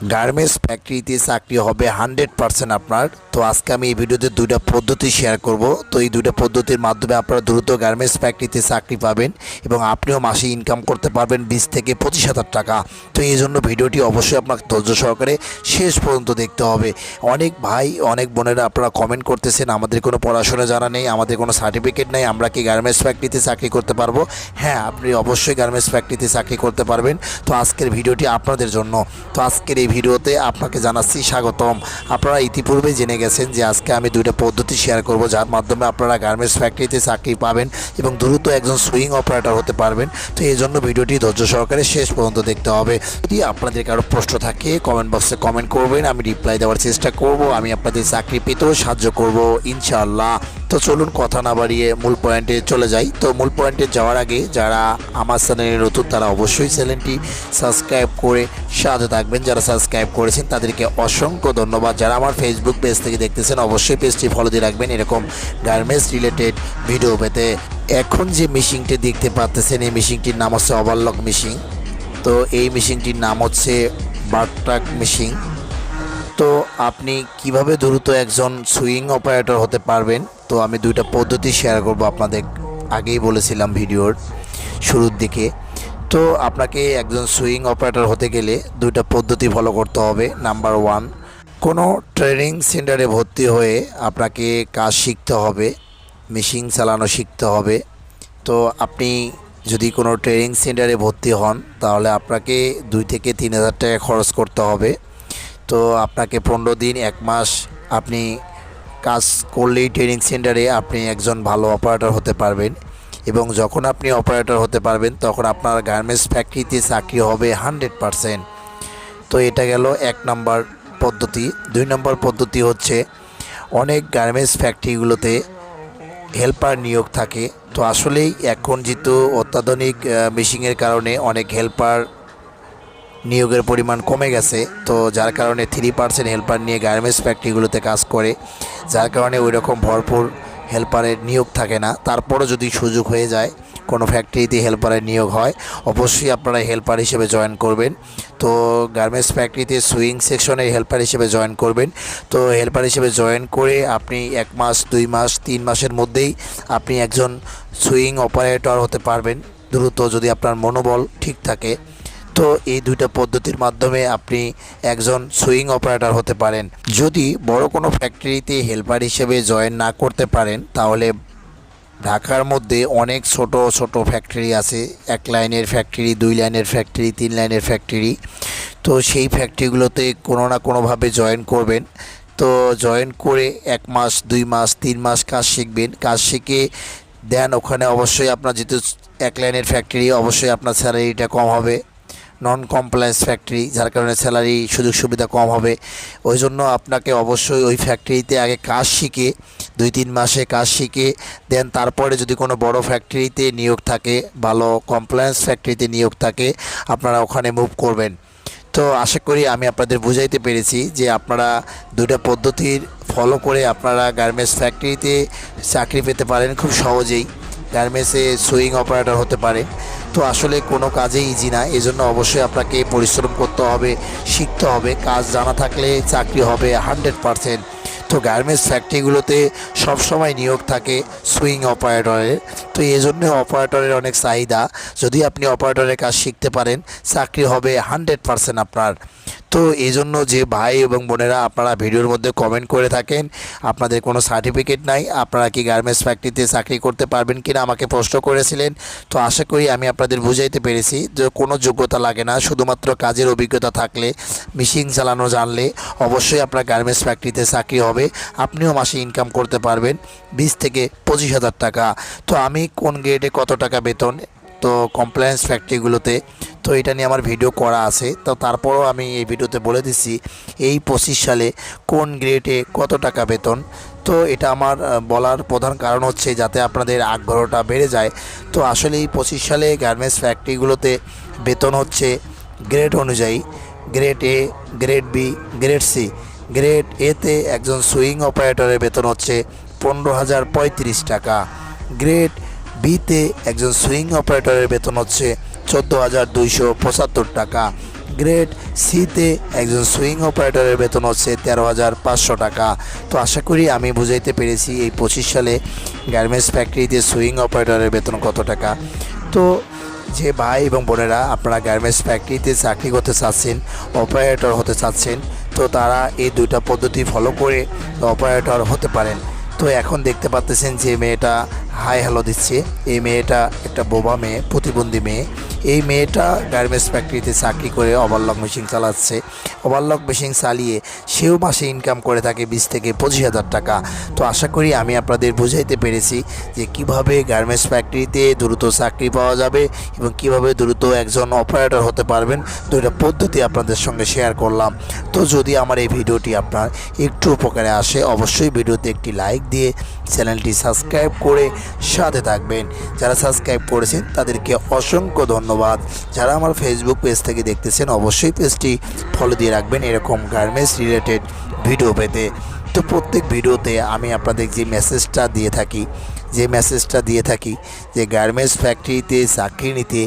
Garments ফ্যাক্টরিতে চাকরি হবে হান্ড্রেড পার্সেন্ট আপনার। তো আজকে আমি এই ভিডিওতে দুইটা পদ্ধতি শেয়ার করব। তো এই দুইটা পদ্ধতির মাধ্যমে আপনারা দ্রুত গার্মেন্টস ফ্যাক্টরিতে চাকরি পাবেন এবং আপনিও মাসে ইনকাম করতে পারবেন বিশ থেকে পঁচিশ হাজার টাকা। তো এই জন্য ভিডিওটি অবশ্যই আপনাকে ধৈর্য সহকারে শেষ পর্যন্ত দেখতে হবে। অনেক ভাই, অনেক বোনেরা আপনারা কমেন্ট করতেছেন, আমাদের কোনো পড়াশোনা জানা নেই, আমাদের কোনো সার্টিফিকেট নেই, আমরা কি গার্মেন্টস ফ্যাক্টরিতে চাকরি করতে পারব? হ্যাঁ আপনি অবশ্যই গার্মেন্টস ফ্যাক্টরিতে চাকরি করতে পারবেন। তো আজকের ভিডিওটি আপনাদের জন্য। তো আজকের এই ভিডিওতে আপনাকে জানাচ্ছি স্বাগতম। আপনারা ইতিপূর্বে জেনে গেছেন যে আজকে আমি দুইটা পদ্ধতি শেয়ার করব, যার মাধ্যমে আপনারা গার্মেন্টস ফ্যাক্টরিতে চাকরি পাবেন এবং দ্রুত একজন সুইং অপারেটর হতে পারবেন। তো এই জন্য ভিডিওটি ধৈর্য সহকারে শেষ পর্যন্ত দেখতে হবে। যদি আপনাদের কারও প্রশ্ন থাকে কমেন্ট বক্সে কমেন্ট করবেন, আমি রিপ্লাই দেওয়ার চেষ্টা করব, আমি আপনাদের চাকরি পেতেও সাহায্য করব, ইনশাআল্লাহ। তো চলুন কথা না বাড়িয়ে মূল পয়েন্টে চলে যাই। তো মূল পয়েন্টে যাওয়ার আগে যারা আমার চ্যানেলে নতুন, তারা অবশ্যই চ্যানেলটি সাবস্ক্রাইব করে সাথে থাকবেন। যারা সাবস্ক্রাইব করেছেন, তাদেরকে অসংখ্য ধন্যবাদ। যারা আমার ফেসবুক পেজ থেকে দেখতেছেন, অবশ্যই পেজটি ফলো দিয়ে রাখবেন। এরকম গার্মেন্টস রিলেটেড ভিডিও পেতে এখন যে মেশিনটি দেখতে পাচ্তেছেন এই মেশিনটির নাম হচ্ছে ওভারলক মেশিন তো এই মেশিনটির নাম হচ্ছে বার্ট্রাক মেশিন তো আপনি কীভাবে দ্রুত একজন সুইং অপারেটর হতে পারবেন? তো আমি দুইটা পদ্ধতি শেয়ার করব আপনাদের। আগেই বলেছিলাম ভিডিওর শুরুর দিকে। তো আপনাকে একজন সুইং অপারেটর হতে গেলে দুইটা পদ্ধতি ফলো করতে হবে। নাম্বার ওয়ান কোনো ট্রেনিং সেন্টারে ভর্তি হয়ে আপনাকে কাজ শিখতে হবে। মেশিন চালানো শিখতে হবে। তো আপনি যদি কোনো ট্রেনিং সেন্টারে ভর্তি হন, তাহলে আপনাকে দুই থেকে তিন হাজার টাকা খরচ করতে হবে। তো আপনাকে পনেরো দিন, এক মাস আপনি কাজ করলেই ট্রেনিং সেন্টারে আপনি একজন ভালো অপারেটর হতে পারবেন। এবং যখন আপনি অপারেটর হতে পারবেন, তখন আপনার গার্মেন্টস ফ্যাক্টরিতে চাকরি হবে হান্ড্রেড পারসেন্ট তো এটা গেল এক নম্বর পদ্ধতি। দুই নম্বর পদ্ধতি হচ্ছে, অনেক গার্মেন্টস ফ্যাক্টরিগুলোতে হেল্পার নিয়োগ থাকে। তো আসলেই এখন যেহেতু অত্যাধুনিক মেশিনের কারণে অনেক হেল্পার নিয়োগের পরিমাণ কমে গেছে। তো যার কারণে থ্রি পার্সেন্ট হেল্পার নিয়ে গার্মেন্টস ফ্যাক্টরিগুলোতে কাজ করে। যার কারণে ওই রকম ভরপুর হেল্পারের নিয়োগ থাকে না। তারপরও যদি সুযোগ হয়ে যায়, কোনো ফ্যাক্টরিতে হেল্পারের নিয়োগ হয়, অবশ্যই আপনারা হেল্পার হিসেবে জয়েন করবেন। তো গার্মেন্টস ফ্যাক্টরিতে সুইং সেকশনে হেল্পার হিসেবে জয়েন করবেন। তো হেল্পার হিসেবে জয়েন করে আপনি এক মাস, দুই মাস, তিন মাসের মধ্যেই আপনি একজন সুইং অপারেটর হতে পারবেন। দ্রুত যদি আপনার মনোবল ঠিক থাকে। তো এই দুইটা পদ্ধতির মাধ্যমে আপনি একজন সুইং অপারেটর হতে পারেন। যদি বড় কোনো ফ্যাক্টরিতে হেল্পার হিসেবে জয়েন না করতে পারেন, তাহলে ঢাকার মধ্যে অনেক ছোট ছোট ফ্যাক্টরি আছে। এক লাইনের ফ্যাক্টরি, দুই লাইনের ফ্যাক্টরি, তিন লাইনের ফ্যাক্টরি। তো সেই ফ্যাক্টরিগুলোতে কোনো না কোনোভাবে জয়েন করবেন। তো জয়েন করে এক মাস, দুই মাস, তিন মাস কাজ শিখবেন। কাজ শিখে দেন, ওখানে অবশ্যই আপনার যেহেতু এক লাইনের ফ্যাক্টরি, অবশ্যই আপনার স্যালারিটা কম হবে। নন কমপ্লায়েন্স ফ্যাক্টরি যার কারণে স্যালারি সুযোগ সুবিধা কম হবে। ওই জন্য আপনাকে অবশ্যই ওই ফ্যাক্টরিতে আগে কাজ শিখে দুই তিন মাসে কাজ শিখে দেন তারপরে যদি কোনো বড় ফ্যাক্টরিতে নিয়োগ থাকে, ভালো কমপ্লায়েন্স ফ্যাক্টরিতে নিয়োগ থাকে, আপনারা ওখানে মুভ করবেন। তো আশা করি আমি আপনাদের বুঝাইতে পেরেছি যে আপনারা দুইটা পদ্ধতির ফলো করে আপনারা গার্মেন্টস ফ্যাক্টরিতে চাকরি পেতে পারেন খুব সহজেই। গার্মেন্টসে সুইং অপারেটর হতে পারে। তো আসলে কোনো কাজে ইজি না। এই জন্য অবশ্যই আপনাকে পরিশ্রম করতে হবে, শিখতে হবে। কাজ জানা থাকলে চাকরি হবে হান্ড্রেড পারসেন্ট। তো গার্মেন্টস ফ্যাক্টরিগুলোতে সবসময় নিয়োগ থাকে সুইং অপারেটরের। তো এই জন্য অপারেটরের অনেক চাহিদা। যদি আপনি অপারেটরের কাজ শিখতে পারেন, চাকরি হবে হান্ড্রেড পারসেন্ট আপনার। তো এই জন্য যে ভাই এবং বোনেরা আপনারা ভিডিওর মধ্যে কমেন্ট করে থাকেন, আপনাদের কোনো সার্টিফিকেট নাই, আপনারা কি গার্মেন্টস ফ্যাক্টরিতে চাকরি করতে পারবেন কিনা আমাকে প্রশ্ন করেছিলেন, তো আশা করি আমি আপনাদের বুঝাইতে পেরেছি যে কোনো যোগ্যতা লাগে না, শুধুমাত্র কাজের অভিজ্ঞতা থাকলে মেশিন চালানো জানলে অবশ্যই আপনার গার্মেন্টস ফ্যাক্টরিতে চাকরি হবে, আপনিও মাসে ইনকাম করতে পারবেন, বিশ থেকে পঁচিশ হাজার টাকা। তো আমি কোন গ্রেডে কত টাকা বেতন, তো কমপ্লায়েন্স ফ্যাক্টরিগুলোতে তো এটা নিয়ে আমার ভিডিও করা আছে। তো তারপরও আমি এই ভিডিওতে বলে দিচ্ছি, এই পঁচিশ সালে কোন গ্রেডে কত টাকা বেতন? তো এটা আমার বলার প্রধান কারণ হচ্ছে যাতে আপনাদের আগ্রহটা বেড়ে যায়। তো আসলে এই পঁচিশ সালে গার্মেন্টস ফ্যাক্টরিগুলোতে বেতন হচ্ছে গ্রেড অনুযায়ী। Grade A grade B grade C grade এতে একজন সুইং অপারেটরের বেতন হচ্ছে পনেরো হাজার পঁয়ত্রিশ টাকা। গ্রেড বিতে একজন সুইং অপারেটরের বেতন হচ্ছে চোদ্দ হাজার দুইশো পঁচাত্তর টাকা। গ্রেড সিতে একজন সুইং অপারেটরের বেতন হচ্ছে তেরো হাজার পাঁচশো টাকা। তো আশা করি আমি বুঝাইতে পেরেছি এই পঁচিশ সালে গার্মেন্টস ফ্যাক্টরিতে সুইং অপারেটরের বেতন কত টাকা। তো যে ভাই এবং বোনেরা, আপনারা গার্মেন্টস ফ্যাক্টরিতে চাকরি করতে চাচ্ছেন, অপারেটর হতে চাচ্ছেন, তো তারা এই দুইটা পদ্ধতি ফলো করে অপারেটর হতে পারেন। তো এখন দেখতে পাচ্তেছেন যে মেয়েটা হাই হ্যালো দিচ্ছে। এই মেয়েটা একটা বোবা মেয়ে, প্রতিবন্ধী মেয়ে। এই মেয়েটা গার্মেন্টস ফ্যাক্টরিতে চাকরি করে ওভারলক মেশিন চালাচ্ছে। ওভারলক মেশিন চালিয়ে সেও মাসে ইনকাম করে থাকে বিশ থেকে পঁচিশ হাজার টাকা। তো আশা করি আমি আপনাদের বুঝাইতে পেরেছি যে কীভাবে গার্মেন্টস ফ্যাক্টরিতে দ্রুত চাকরি পাওয়া যাবে এবং কীভাবে দ্রুত একজন অপারেটর হতে পারবেন। দুইটা পদ্ধতি আপনাদের সঙ্গে শেয়ার করলাম। তো যদি আমার এই ভিডিওটি আপনার একটু উপকারে আসে, অবশ্যই ভিডিওতে একটি লাইক দিয়ে চ্যানেলটি সাবস্ক্রাইব করে সাথে থাকবেন। যারা সাবস্ক্রাইব করেছেন, তাদেরকে অসংখ্য ধন্যবাদ। যারা আমার ফেসবুক পেজ থেকে দেখতেছেন, অবশ্যই পেজটি ফলো দিয়ে রাখবেন এরকম গার্মেন্টস রিলেটেড ভিডিও পেতে। তো প্রত্যেক ভিডিওতে আমি আপনাদের যে মেসেজটা দিয়ে থাকি, যে মেসেজটা দিয়ে থাকি, যে গার্মেন্টস ফ্যাক্টরিতে চাকরি নিতে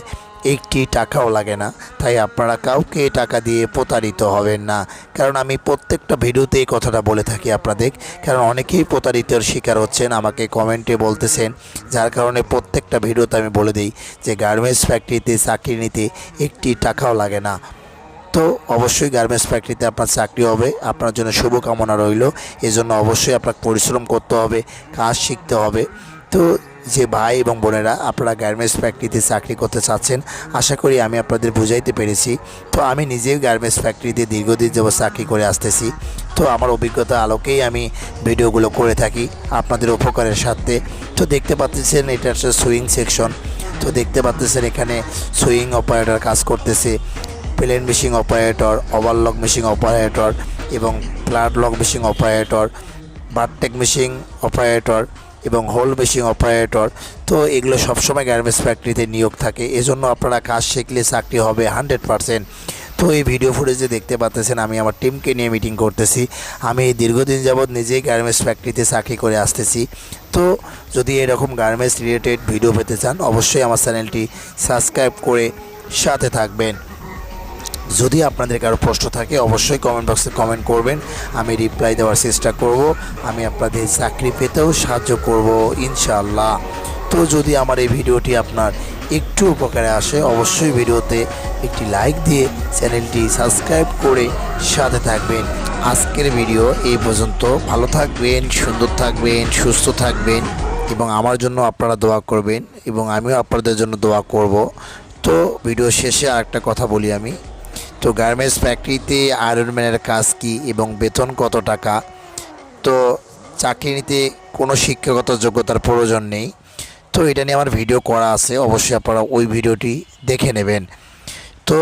একটি টাকাও লাগে না। তাই আপনারা কাউকে টাকা দিয়ে প্রতারিত হবেন না। কারণ আমি প্রত্যেকটা ভিডিওতে এই কথাটা বলে থাকি আপনাদের। কারণ অনেকেই প্রতারিতর শিকার হচ্ছেন, আমাকে কমেন্টে বলতেছেন। যার কারণে প্রত্যেকটা ভিডিওতে আমি বলে দিই যে, গার্মেন্টস ফ্যাক্টরিতে চাকরি নিতে একটি টাকাও লাগে না। তো অবশ্যই গার্মেন্টস ফ্যাক্টরিতে আপনার চাকরি হবে, আপনার জন্য শুভকামনা রইল। এজন্য অবশ্যই আপনাকে পরিশ্রম করতে হবে, কাজ শিখতে হবে। তো যে ভাই এবং বোনেরা আপনারা গার্মেন্টস ফ্যাক্টরিতে চাকরি করতে চাচ্ছেন, আশা করি আমি আপনাদের বুঝাইতে পেরেছি। তো আমি নিজেই গার্মেন্টস ফ্যাক্টরিতে দীর্ঘদিন যাবৎ চাকরি করে আসতেছি। তো আমার অভিজ্ঞতা আলোকেই আমি ভিডিওগুলো করে থাকি আপনাদের উপকারের সাথে। তো দেখতে পাচ্ছেন এটা হচ্ছে সুইং সেকশন। তো দেখতে পাচ্ছেন এখানে সুইং অপারেটর কাজ করতেছে। Plain machine operator, overlock machine operator এবং flat lock machine operator, bartack machine operator. এবং হোল মেশিন অপারেটর। তো এগুলো সবসময় গার্মেন্টস ফ্যাক্টরিতে নিয়োগ থাকে। এজন্য আপনারা কাজ শিখলে চাকরি হবে হান্ড্রেড পারসেন্ট। তো এই ভিডিও ফুটেজে দেখতে পাচ্ছেন আমি আমার টিমকে নিয়ে মিটিং করতেছি। আমি দীর্ঘদিন যাবৎ নিজেই গার্মেন্টস ফ্যাক্টরিতে চাকরি করে আসতেছি। তো যদি এরকম গার্মেন্টস রিলেটেড ভিডিও পেতে চান, অবশ্যই আমার চ্যানেলটি সাবস্ক্রাইব করে সাথে থাকবেন। যদি আপনাদের কারও প্রশ্ন থাকে, অবশ্যই কমেন্ট বক্সে কমেন্ট করবেন। আমি রিপ্লাই দেওয়ার চেষ্টা করব। আমি আপনাদের চাকরি পেতেও সাহায্য করব, ইনশাআল্লাহ। তো যদি আমার এই ভিডিওটি আপনার একটু উপকারে আসে, অবশ্যই ভিডিওতে একটি লাইক দিয়ে চ্যানেলটি সাবস্ক্রাইব করে সাথে থাকবেন। আজকের ভিডিও এই পর্যন্ত। ভালো থাকবেন, সুন্দর থাকবেন, সুস্থ থাকবেন এবং আমার জন্য আপনারা দোয়া করবেন এবং আমিও আপনাদের জন্য দোয়া করব। তো ভিডিও শেষে আরেকটা কথা বলি আমি। তো গার্মেন্টস ফ্যাক্টরিতে আয়রনম্যানের কাজ কি এবং বেতন কত টাকা? তো চাকরি নিতে কোনো শিক্ষাগত যোগ্যতার প্রয়োজন নেই। তো এটা নিয়ে আমার ভিডিও করা আছে, অবশ্যই আপনারা ওই ভিডিওটি দেখে নেবেন। তো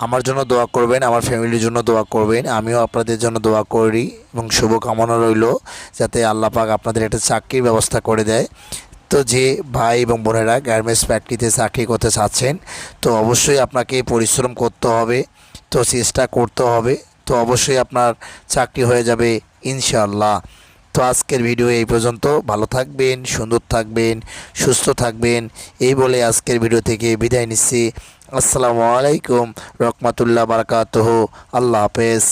আমার জন্য দোয়া করবেন, আমার ফ্যামিলির জন্য দোয়া করবেন, আমিও আপনাদের জন্য দোয়া করি এবং শুভকামনা রইল যাতে আল্লাহ পাক আপনাদের একটা চাকরির ব্যবস্থা করে দেয়। তো যে ভাই এবং বোনেরা গার্মেন্টস ফ্যাক্টরিতে চাকরি করতে চাচ্ছেন, তো অবশ্যই আপনাকে পরিশ্রম করতে হবে। তো চেষ্টা করতে হবে। তো অবশ্যই আপনার চাকরি হয়ে যাবে ইনশাল্লাহ তো আজকের ভিডিও এই পর্যন্ত। ভালো থাকবেন, সুন্দর থাকবেন, সুস্থ থাকবেন। এই বলে আজকের ভিডিও থেকে বিদায় নিচ্ছি। আসসালামু আলাইকুম রহমতুল্লাহ বারকাতহ। আল্লাহ হাফেজ।